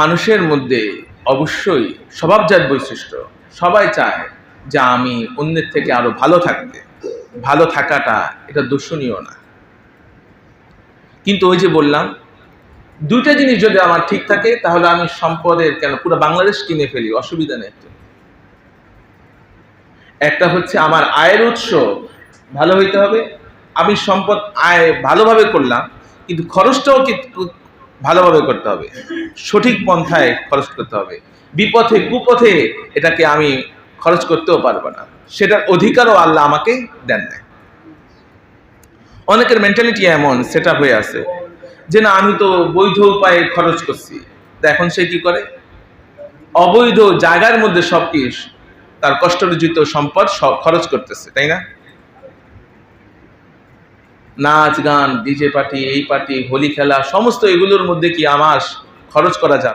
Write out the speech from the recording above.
মানুষের মধ্যে অবশ্যই স্বভাবজাত বৈশিষ্ট্য। সবাই চায় যে আমি অন্যের থেকে আরও ভালো থাকতে। ভালো থাকাটা, এটা দূষণীয় না। কিন্তু ওই যে বললাম, দুইটা জিনিস যদি আমার ঠিক থাকে, তাহলে আমি সম্পদের কেন পুরো বাংলাদেশ কিনে ফেলি, অসুবিধা নেই। একটা হচ্ছে আমার আয়ের উৎস ভালো হইতে হবে। আমি সম্পদ আয় ভালোভাবে করলাম, কিন্তু খরচটাও ভালোভাবে করতে হবে। সঠিক পন্থায় খরচ করতে হবে। বিপথে কুপথে এটাকে আমি খরচ করতেও পারব না। সেটার অধিকারও আল্লাহ আমাকে দেন না অনেকের মেন্টালিটি এমন সেট হয়ে আছে যে, না, আমি তো বৈধ উপায়ে খরচ করছি। তা এখন সে কি করে? অবৈধ জায়গার মধ্যে সব তার কষ্টার্জিত সম্পদ সব খরচ করতেছে, তাই না? নাচ, গান, ডিজে পার্টি, এই পার্টি, হোলি খেলা, সমস্ত এগুলোর মধ্যে কি আমার খরচ করা যাবে?